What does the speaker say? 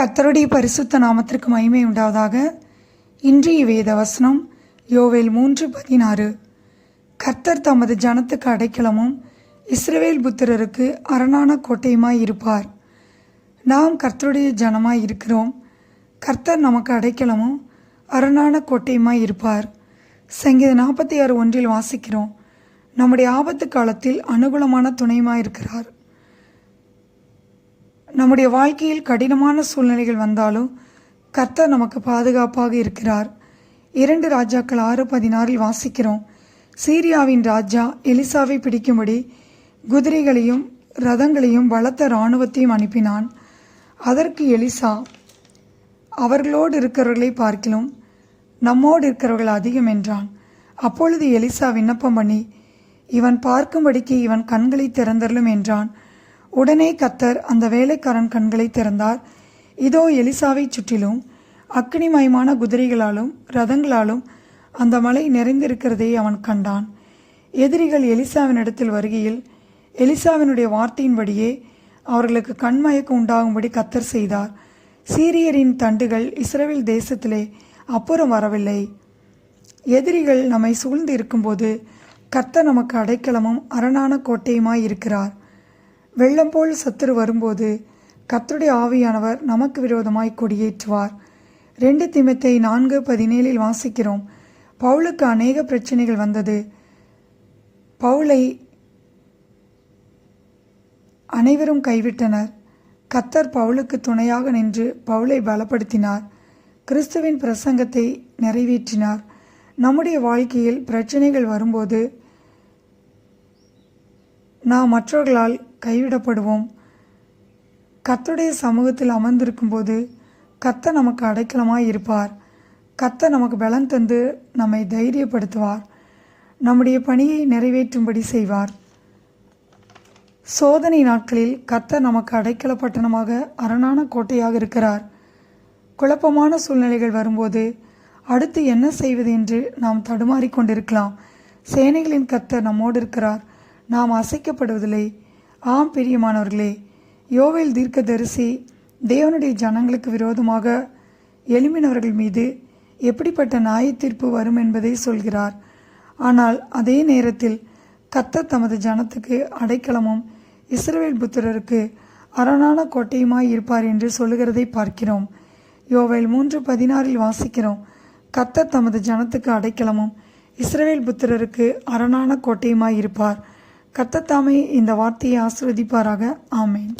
கர்த்தருடைய பரிசுத்த நாமத்திற்கு மகிமை உண்டாவதாக. இன்றைய வேத வசனம் யோவேல் மூன்று பதினாறு. கர்த்தர் தமது ஜனத்துக்கு அடைக்கலமும் இஸ்ரவேல் புத்திரருக்கு அரணான கோட்டையுமாய் இருப்பார். நாம் கர்த்தருடைய ஜனமாய் இருக்கிறோம். கர்த்தர் நமக்கு அடைக்கலமும் அரணான கோட்டையுமாய் இருப்பார். சங்கீத நாற்பத்தி ஆறு ஒன்றில் வாசிக்கிறோம். நம்முடைய ஆபத்து காலத்தில் அனுகூலமான துணையுமாய் இருக்கிறார். நம்முடைய வாழ்க்கையில் கடினமான சூழ்நிலைகள் வந்தாலும் கர்த்தர் நமக்கு பாதுகாப்பாக இருக்கிறார். இரண்டு ராஜாக்கள் ஆறு பதினாறில் வாசிக்கிறோம். சீரியாவின் ராஜா எலிசாவை பிடிக்கும்படி குதிரைகளையும் ரதங்களையும் பலத்த இராணுவத்தையும் அனுப்பினான். அதற்கு எலிசா அவர்களோடு இருக்கிறவர்களை பார்க்கிலும் நம்மோடு இருக்கிறவர்கள் அதிகம் என்றான். அப்பொழுது எலிசா விண்ணப்பம் பண்ணி இவன் பார்க்கும்படிக்கு இவன் கண்களை திறந்தருளும் என்றான். உடனே கத்தர் அந்த வேலைக்காரன் கண்களை திறந்தார். இதோ எலிசாவை சுற்றிலும் அக்னிமயமான குதிரைகளாலும் ரதங்களாலும் அந்த மலை நிறைந்திருக்கிறதை அவன் கண்டான். எதிரிகள் எலிசாவின் இடத்தில் வருகையில் எலிசாவினுடைய வார்த்தையின்படியே அவர்களுக்கு கண்மயக்கம் உண்டாகும்படி கத்தர் செய்தார். சீரியரின் தண்டுகள் இஸ்ரேல் தேசத்திலே அப்புறம் வரவில்லை. எதிரிகள் நம்மை சூழ்ந்து இருக்கும்போது கத்தர் நமக்கு அடைக்கலமும் அரணான கோட்டையுமாய் இருக்கிறார். வெள்ளம் போல் சத்துரு வரும்போது கத்தருடைய ஆவியானவர் நமக்கு விரோதமாய் கொடியேற்றுவார். ரெண்டு திமத்தை நான்கு பதினேழில் வாசிக்கிறோம். பவுலுக்கு அநேக பிரச்சனைகள் வந்தது. பவுலை அனைவரும் கைவிட்டனர். கத்தர் பவுலுக்கு துணையாக நின்று பவுலை பலப்படுத்தினார். கிறிஸ்துவின் பிரசங்கத்தை நிறைவேற்றினார். நம்முடைய வாழ்க்கையில் பிரச்சனைகள் வரும்போது நாம் மற்றவர்களால் கைவிடப்படுவோம். கத்துடைய சமூகத்தில் அமர்ந்திருக்கும் போது கத்த நமக்கு அடைக்கலமாக இருப்பார். கத்த நமக்கு பலன் தந்து நம்மை தைரியப்படுத்துவார். நம்முடைய பணியை நிறைவேற்றும்படி செய்வார். சோதனை நாட்களில் கத்த நமக்கு அடைக்கல பட்டணமாக அரணான கோட்டையாக இருக்கிறார். குழப்பமான சூழ்நிலைகள் வரும்போது அடுத்து என்ன செய்வது என்று நாம் தடுமாறிக்கொண்டிருக்கலாம் சேனைகளின் கத்த நம்மோடு இருக்கிறார். நாம் அசைக்கப்படுவதில்லை. ஆம் பிரியமானவர்களே யோவேல் தீர்க்கதரிசி தேவனுடைய ஜனங்களுக்கு விரோதமாக எழும்பினவர்கள் மீது எப்படிப்பட்ட நாயத்தீர்ப்பு வரும் என்பதை சொல்கிறார். ஆனால் அதே நேரத்தில் கத்த தமது ஜனத்துக்கு அடைக்கலமும் இஸ்ரவேல் புத்திரருக்கு அரணான கோட்டையுமாய் இருப்பார் என்று சொல்லுகிறதை பார்க்கிறோம். யோவேல் மூன்று பதினாறில் வாசிக்கிறோம். கத்த தமது ஜனத்துக்கு அடைக்கலமும் இஸ்ரவேல் புத்திரருக்கு அரணான கோட்டையுமாய் இருப்பார். கர்த்தர் இந்த வார்த்தையை ஆசிர்வதிப்பாராக. ஆமேன்.